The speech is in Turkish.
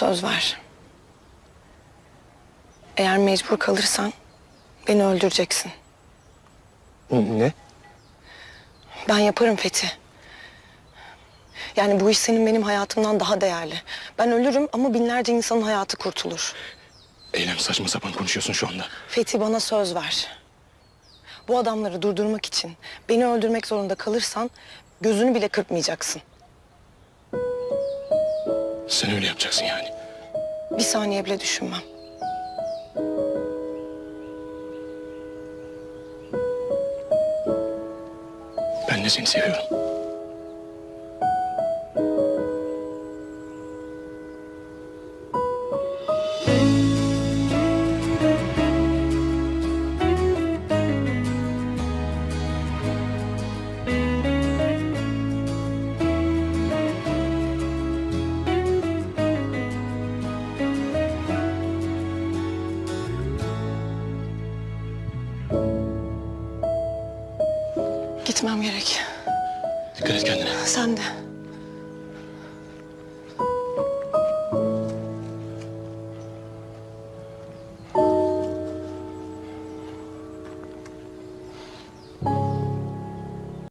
söz ver. Eğer mecbur kalırsan beni öldüreceksin. Ne? Ben yaparım Fethi. Yani bu iş senin benim hayatımdan daha değerli. Ben ölürüm ama binlerce insanın hayatı kurtulur. Eylem saçma sapan konuşuyorsun şu anda. Fethi bana söz ver. Bu adamları durdurmak için beni öldürmek zorunda kalırsan gözünü bile kırpmayacaksın. Sen öyle yapacaksın yani. Bir saniye bile düşünmem. Ben de seni seviyorum. Gitmem gerek. Dikkat et kendine. Sen de.